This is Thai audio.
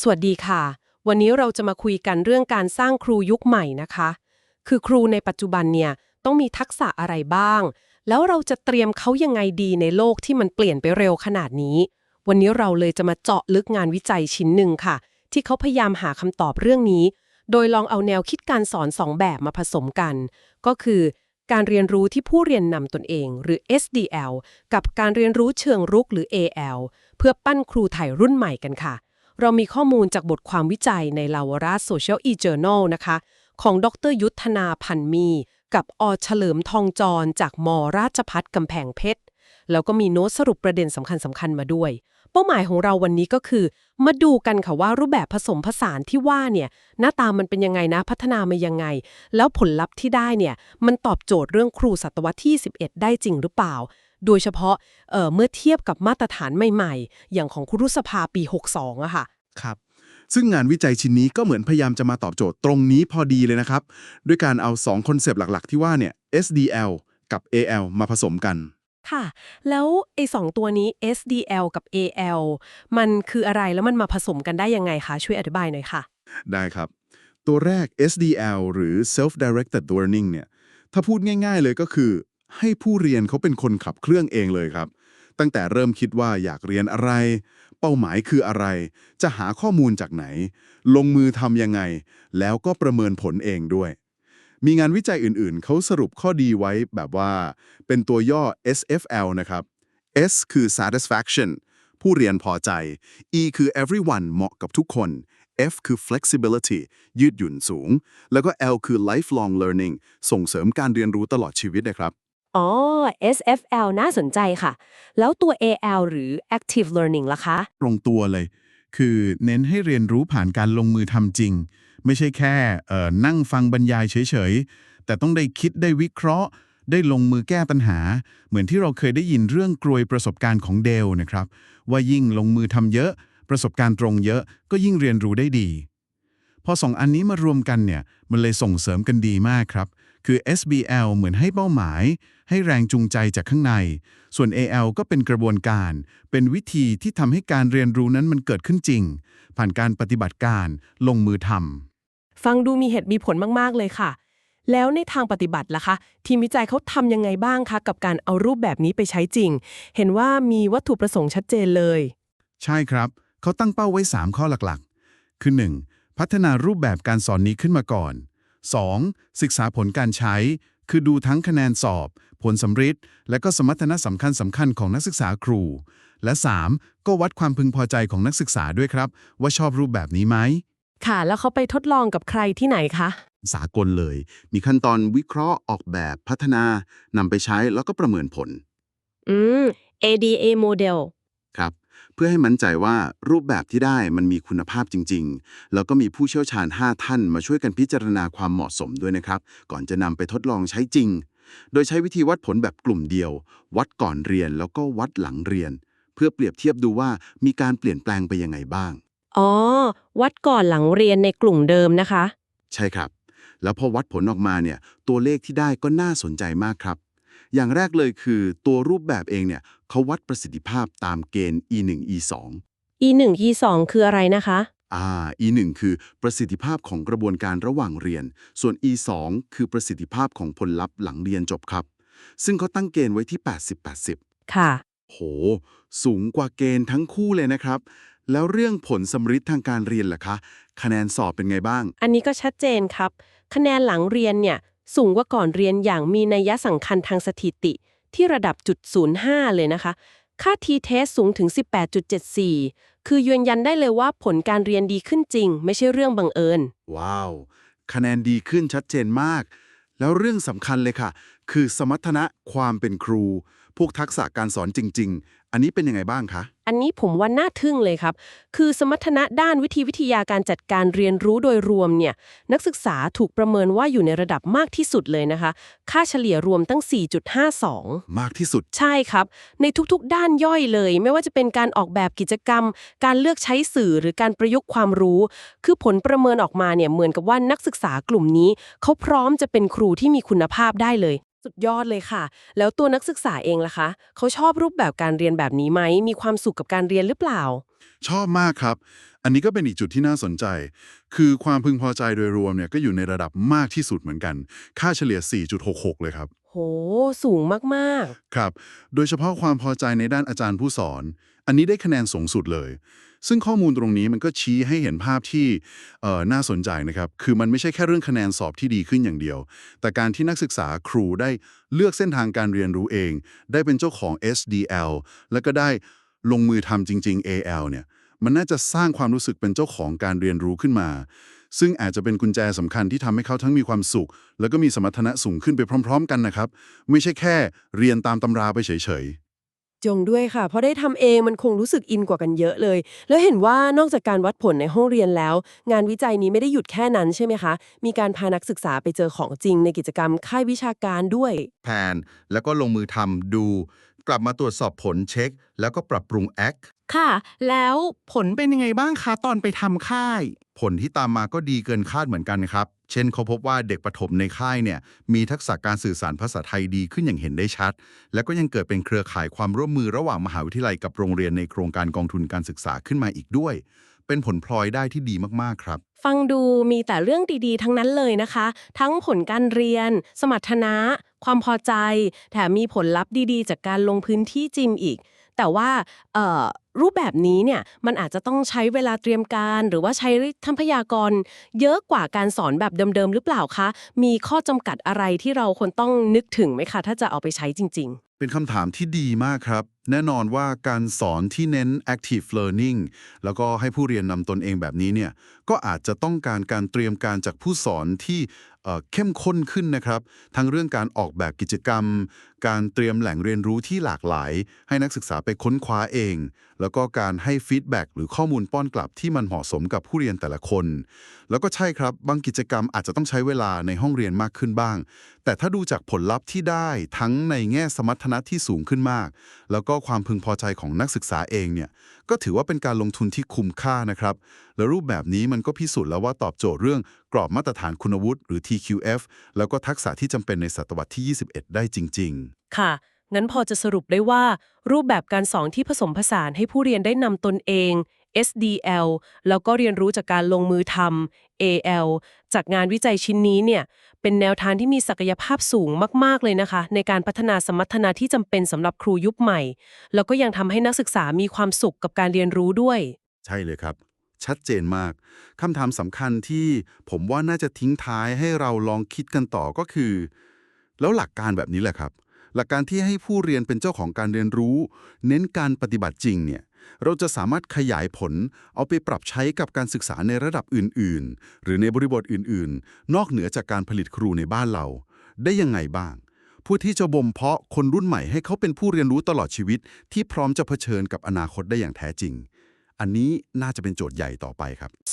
สวัสดีค่ะ วันนี้เราจะมาคุยกันเรื่องการสร้างครูยุคใหม่นะคะ คือครูในปัจจุบันเนี่ยต้องมีทักษะอะไรบ้าง แล้วเราจะเตรียมเขายังไงดีในโลกที่มันเปลี่ยนไปเร็วขนาดนี้ วันนี้เราเลยจะมาเจาะลึกงานวิจัยชิ้นหนึ่งค่ะ ที่เขาพยายามหาคำตอบเรื่องนี้ โดยลองเอาแนวคิดการสอนสองแบบมาผสมกัน ก็คือ การเรียนรู้ที่ผู้เรียนนำตนเอง หรือ SDL กับการเรียนรู้เชิงรุกหรือ AL เพื่อปั้นครูไทยรุ่นใหม่กันค่ะ เรามีข้อมูลจากบทความวิจัยใน l a w a r a Social e-Journal นะคะ ของดรยุทธนาพันมี กับอเฉลิมทองจร จากมราชพัฒกำแพงเพชร แล้วก็มีโน้ตสรุปประเด็นสำคัญสำคัญๆมาด้วย เป้าหมายของเราวันนี้ก็คือ มาดูกันค่ะว่ารูปแบบผสมผสานที่ว่าเนี่ยหน้าตามันเป็นยังไงนะพัฒนามายังไง แล้วผลลัพธ์ที่ได้เนี่ยมันตอบโจทย์เรื่องครูศตวรรษที่ 11 ได้จริงหรือเปล่า โดยเฉพาะเอ่อเมื่อเทียบกับมาตรฐานใหม่ๆ อย่างของครุสภาปี 62อะค่ะ ครับซึ่งงานวิจัยชิ้นนี้ก็เหมือนพยายามจะมาตอบโจทย์ตรงนี้พอดีเลยนะครับ ด้วยการเอา 2 คอนเซปต์หลัก ๆ ที่ว่าเนี่ย SDL กับ AL มาผสมกัน ค่ะ แล้วไอ้สองตัวนี้ SDL กับ AL มันคืออะไรแล้วมันมาผสมกันได้ยังไงคะ ช่วยอธิบายหน่อยค่ะ ได้ครับ ตัวแรก SDL หรือ Self Directed Learning เนี่ยถ้าพูดง่าย ๆ เลยก็คือ ให้ผู้เรียนเขาเป็นคนขับเครื่องเองเลยครับ ตั้งแต่เริ่มคิดว่าอยากเรียนอะไร เป้าหมายคืออะไร จะหาข้อมูลจากไหน ลงมือทำยังไง แล้วก็ประเมินผลเองด้วย มีงานวิจัยอื่นๆ เขาสรุปข้อดีไว้แบบว่า เป็นตัวย่อ SFL นะครับ S คือ satisfaction ผู้เรียนพอใจ E คือ everyone เหมาะกับทุกคน F คือ flexibility ยืดหยุ่นสูง แล้วก็ L คือ lifelong learning ส่งเสริมการเรียนรู้ตลอดชีวิตนะครับ อ๋อ SFL น่าสนใจค่ะ แล้วตัว AL หรือ Active Learning ล่ะคะ ตรงตัวเลย คือเน้นให้เรียนรู้ผ่านการลงมือทำจริง ไม่ใช่แค่เอ่อนั่งฟังบรรยายเฉย ๆ แต่ต้องได้คิดได้วิเคราะห์ ได้ลงมือแก้ปัญหา เหมือนที่เราเคยได้ยินเรื่องกรวยประสบการณ์ของเดลนะครับ ว่ายิ่งลงมือทำเยอะ ประสบการณ์ตรงเยอะ ก็ยิ่งเรียนรู้ได้ดี พอสองอันนี้มารวมกันเนี่ย มันเลยส่งเสริมกันดีมากครับ คือ SBL เหมือนให้เป้าหมาย ให้แรงจูงใจจากข้างใน ส่วน AL ก็เป็นกระบวนการ เป็นวิธีที่ทำให้การเรียนรู้นั้นมันเกิดขึ้นจริง ผ่านการปฏิบัติการลงมือทำฟังดูมีเหตุมีผลมาก ๆ เลยค่ะ แล้วในทางปฏิบัติล่ะคะ ทีมวิจัยเขาทำยังไงบ้างคะกับการเอารูปแบบนี้ไปใช้จริง เห็นว่ามีวัตถุประสงค์ชัดเจนเลย ใช่ครับเขาตั้งเป้าไว้ 3 ข้อหลักๆ คือ 1. พัฒนารูปแบบการสอนนี้ขึ้นมาก่อน 2. ศึกษาผลการใช้ คือดูทั้งคะแนนสอบ ผลสำฤทธิ์และก็สมรรถนะสำคัญสำคัญของนักศึกษาครู และ 3. ก็วัดความพึงพอใจของนักศึกษาด้วยครับ ว่าชอบรูปแบบนี้ไหมค่ะ แล้วเขาไปทดลองกับใครที่ไหนคะ สากลเลย มีขั้นตอนวิเคราะห์ออกแบบพัฒนานำไปใช้แล้วก็ประเมินผล อืม ADA model ครับ เพื่อให้มั่นใจว่ารูปแบบที่ได้มันมีคุณภาพจริง ๆ แล้วก็มีผู้เชี่ยวชาญ 5 ท่าน มาช่วยกันพิจารณาความเหมาะสมด้วยนะครับ ก่อนจะนำไปทดลองใช้จริง โดยใช้วิธีวัดผลแบบกลุ่มเดียว วัดก่อนเรียนแล้วก็วัดหลังเรียน เพื่อเปรียบเทียบดูว่ามีการเปลี่ยนแปลงไปยังไงบ้าง อ๋อ วัดก่อนหลังเรียนในกลุ่มเดิมนะคะ ใช่ครับ แล้วพอวัดผลออกมาเนี่ยตัวเลขที่ได้ก็น่าสนใจมากครับ อย่างแรกเลยคือตัวรูปแบบเองเนี่ยเขาวัดประสิทธิภาพตามเกณฑ์ E1 E2 E1 E2 คืออะไรนะคะอ่า E1 คือประสิทธิภาพของกระบวนการระหว่างเรียน ส่วน E2 คือประสิทธิภาพของผลลัพธ์หลังเรียนจบครับ ซึ่งเขาตั้งเกณฑ์ไว้ที่ 80-80 ค่ะ โห สูงกว่าเกณฑ์ทั้งคู่เลยนะครับ แล้วเรื่องผลสำฤทธิ์ทางการเรียนล่ะคะ คะแนนสอบเป็นไงบ้าง อันนี้ก็ชัดเจนครับ คะแนนหลังเรียนเนี่ย สูงกว่าก่อนเรียนอย่างมีนัยสำคัญทางสถิติที่ระดับจุด05 เลยนะคะ ค่า t-test สูงถึง 18.74 คือยืนยันได้เลยว่าผลการเรียนดีขึ้นจริง ไม่ใช่เรื่องบังเอิญ ว้าว คะแนนดีขึ้นชัดเจนมาก แล้วเรื่องสำคัญเลยค่ะ คือสมรรถนะความเป็นครู พวกทักษะการสอนจริง ๆ อันนี้เป็นยังไงบ้างคะ อันนี้ผมว่าน่าทึ่งเลยครับ คือสมรรถนะด้านวิธีวิทยาการจัดการเรียนรู้โดยรวมเนี่ย นักศึกษาถูกประเมินว่าอยู่ในระดับมากที่สุดเลยนะคะ ค่าเฉลี่ยรวมตั้ง 4.52 มากที่สุด ใช่ครับ ในทุกๆ ด้านย่อยเลย ไม่ว่าจะเป็นการออกแบบกิจกรรม การเลือกใช้สื่อหรือการประยุกต์ความรู้ คือผลประเมินออกมาเนี่ยเหมือนกับว่านักศึกษากลุ่มนี้ เขาพร้อมจะเป็นครูที่มีคุณภาพได้เลยสุดยอดเลยค่ะ แล้วตัวนักศึกษาเองล่ะคะ เขาชอบรูปแบบการเรียนแบบนี้ไหม มีความสุขกับการเรียนหรือเปล่า ชอบมากครับ อันนี้ก็เป็นอีกจุดที่น่าสนใจ คือความพึงพอใจโดยรวมเนี่ยก็อยู่ในระดับมากที่สุดเหมือนกัน ค่าเฉลี่ย 4.66 เลยครับ โห สูงมากครับ โดยเฉพาะความพอใจในด้านอาจารย์ผู้สอน อันนี้ได้คะแนนสูงสุดเลย ซึ่งข้อมูลตรงนี้มันก็ชี้ให้เห็นภาพที่น่าสนใจนะครับ คือมันไม่ใช่แค่เรื่องคะแนนสอบที่ดีขึ้นอย่างเดียว แต่การที่นักศึกษาครูได้เลือกเส้นทางการเรียนรู้เอง ได้เป็นเจ้าของ SDL แล้วก็ได้ลงมือทำจริง ๆ AL เนี่ย มันน่าจะสร้างความรู้สึกเป็นเจ้าของการเรียนรู้ขึ้นมา ซึ่งอาจจะเป็นกุญแจสำคัญที่ทำให้เขาทั้งมีความสุข แล้วก็มีสมรรถนะสูงขึ้นไปพร้อม ๆ กันนะครับ ไม่ใช่แค่เรียนตามตำราไปเฉยๆ จงด้วยค่ะ เพราะได้ทำเองมันคงรู้สึกอินกว่ากันเยอะเลย แล้วเห็นว่านอกจากการวัดผลในห้องเรียนแล้ว งานวิจัยนี้ไม่ได้หยุดแค่นั้นใช่ไหมคะ มีการพานักศึกษาไปเจอของจริงในกิจกรรมค่ายวิชาการด้วย แผนแล้วก็ลงมือทำดู กลับมาตรวจสอบผลเช็ค แล้วก็ปรับปรุงแอคค่ะ แล้วผลเป็นยังไงบ้างคะ ตอนไปทำค่าย ผลที่ตามมาก็ดีเกินคาดเหมือนกันครับ เช่นเขาพบว่าเด็กประถมในค่ายเนี่ยมีทักษะการสื่อสารภาษาไทยดีขึ้นอย่างเห็นได้ชัด แล้วก็ยังเกิดเป็นเครือข่ายความร่วมมือระหว่างมหาวิทยาลัยกับโรงเรียนในโครงการกองทุนการศึกษาขึ้นมาอีกด้วย เป็นผลพลอยได้ที่ดีมากๆครับ ฟังดูมีแต่เรื่องดีๆ ทั้งนั้นเลยนะคะ ทั้งผลการเรียน สมรรถนะ ความพอใจ แถมมีผลลัพธ์ดีๆ จากการลงพื้นที่จริงอีก แต่ว่ารูปแบบนี้เนี่ยมันอาจจะต้องใช้เวลาเตรียมการ หรือว่าใช้ทรัพยากร เยอะกว่าการสอนแบบเดิมๆหรือเปล่าคะ มีข้อจำกัดอะไรที่เราควรต้องนึกถึงไหมคะ ถ้าจะเอาไปใช้จริง ๆ เป็นคำถามที่ดีมากครับ แน่นอนว่าการสอนที่เน้น active learning แล้วก็ให้ผู้เรียนนำตนเองแบบนี้เนี่ยก็อาจจะต้องการการเตรียมการจากผู้สอนที่ เข้มข้นขึ้นนะครับ ทั้งเรื่องการออกแบบกิจกรรม การเตรียมแหล่งเรียนรู้ที่หลากหลาย ให้นักศึกษาไปค้นคว้าเอง แล้วก็การให้ฟีดแบ็กหรือข้อมูลป้อนกลับที่มันเหมาะสมกับผู้เรียนแต่ละคน แล้วก็ใช่ครับ บางกิจกรรมอาจจะต้องใช้เวลาในห้องเรียนมากขึ้นบ้าง แต่ถ้าดูจากผลลัพธ์ที่ได้ทั้งในแง่สมรรถนะที่สูงขึ้นมาก แล้วก็ความพึงพอใจของนักศึกษาเองเนี่ยก็ถือว่าเป็นการลงทุนที่คุ้มค่านะครับ และรูปแบบนี้มันก็พิสูจน์แล้วว่าตอบโจทย์เรื่องกรอบมาตรฐานคุณวุฒิหรือ TQF แล้วก็ทักษะที่จำเป็นในศตวรรษที่ 21 ได้จริง ๆ ค่ะ งั้นพอจะสรุปได้ว่า รูปแบบการสอนที่ผสมผสานให้ผู้เรียนได้นำตนเอง SDL แล้วก็เรียนรู้จากการลงมือทำ AL จากงานวิจัยชิ้นนี้เนี่ยเป็นแนวทางที่มีศักยภาพสูงมาก ๆ เลยนะคะ ในการพัฒนาสมรรถนะที่จำเป็นสำหรับครูยุคใหม่ แล้วก็ยังทำให้นักศึกษามีความสุขกับการเรียนรู้ด้วย ใช่เลยครับ ชัดเจนมากคำถามสำคัญที่ผมว่าน่าจะทิ้งท้ายให้เราลองคิดกันต่อก็คือ แล้วหลักการแบบนี้แหละครับ หลักการที่ให้ผู้เรียนเป็นเจ้าของการเรียนรู้ เน้นการปฏิบัติจริงเนี่ย เราจะสามารถขยายผลเอาไปปรับใช้กับการศึกษาในระดับอื่น ๆ หรือในบริบทอื่น ๆ นอกเหนือจากการผลิตครูในบ้านเรา ได้ยังไงบ้าง ผู้ที่จะบ่มเพาะคนรุ่นใหม่ให้เขาเป็นผู้เรียนรู้ตลอดชีวิต ที่พร้อมจะเผชิญกับอนาคตได้อย่างแท้จริง อันนี้น่าจะเป็นโจทย์ใหญ่ต่อไปครับ